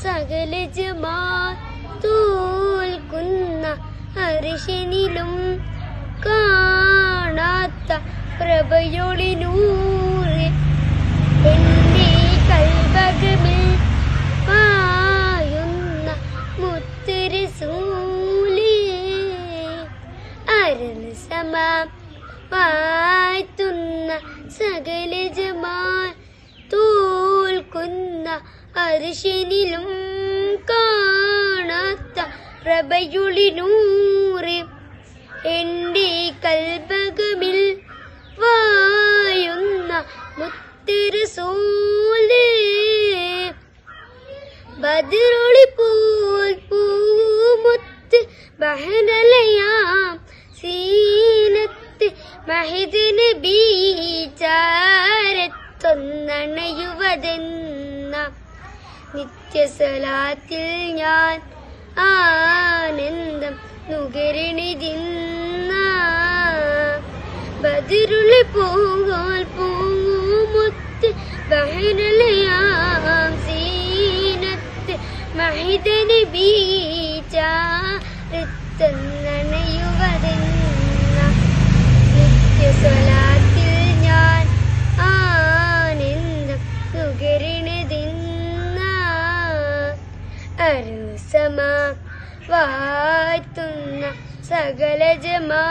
സകല ജമാ തോൽക്കുന്ന അരിശനിലും കാണാത്ത പ്രഭയൊളിനൂറ് എന്റെ കൽവകമിൽ പായുന്ന മുത്തുരസൂലേ അരന് സമം വാഴ്ത്തുന്ന സകല ജമാൽ തോൽക്കുന്ന അരിശനിലും കാണാത്ത പ്രഭയുളിനൂറ് എന്റെ കൽപകമിൽ വായുന്ന മുത്തിരസൂലേ ബദിറൊളി പോൽ പൂമുത്ത് ബഹനലയാം. സീനത്ത് മഹിദിന് ബീചാരത്തൊന്നണയുവതെന്ന നിത്യസലാത്തിൽ ഞാൻ ആനന്ദം നുകരണിതിന്ന ബദിരുളി പോകോൽ പൂമുത്ത് ബഹനലയാം സീനത്ത് മഹിതന് ബീചാരത്തൊന്നണയുവതെന്ന സകല ജമാ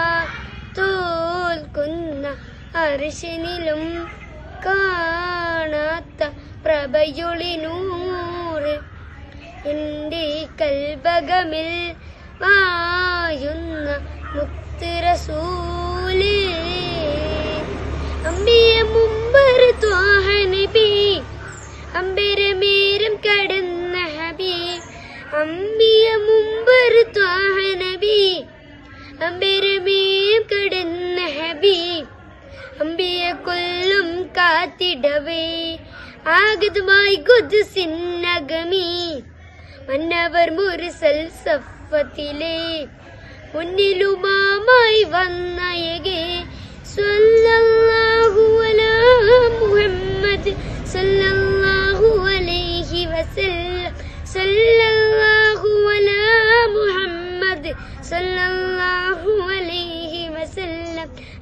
തോൽക്കുന്ന അർശനിലും കാണാത്ത പ്രഭയുളിനൂറ് എന്റെ കൽബകമിൽ വായുന്ന മുത്തുരസൂലേ അമ്പിയ മുമ്പർ ത്വാഹ അമ്പിയ കൊല്ലും കാത്തിടവേ. ആഗതമായി കുതിസിന്നകമീ മന്നവർ മുറിസൽ സഫത്തിലെ. മുന്നിലുമാമായി വന്നയകെ.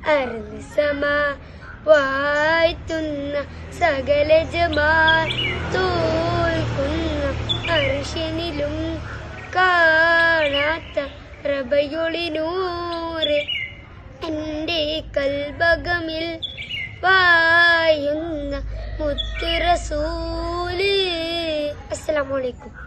അർന്ന് സമാ വാഴ്ത്തുന്ന സകല ജമാൽ തോൽക്കുന്ന അർഷനിലും കാണാത്ത പ്രഭയൊളിനൂറ് എന്റെ കൽബകമിൽ വായുന്ന മുത്തുറസൂൽ. അസ്സലാമു അലൈക്കും.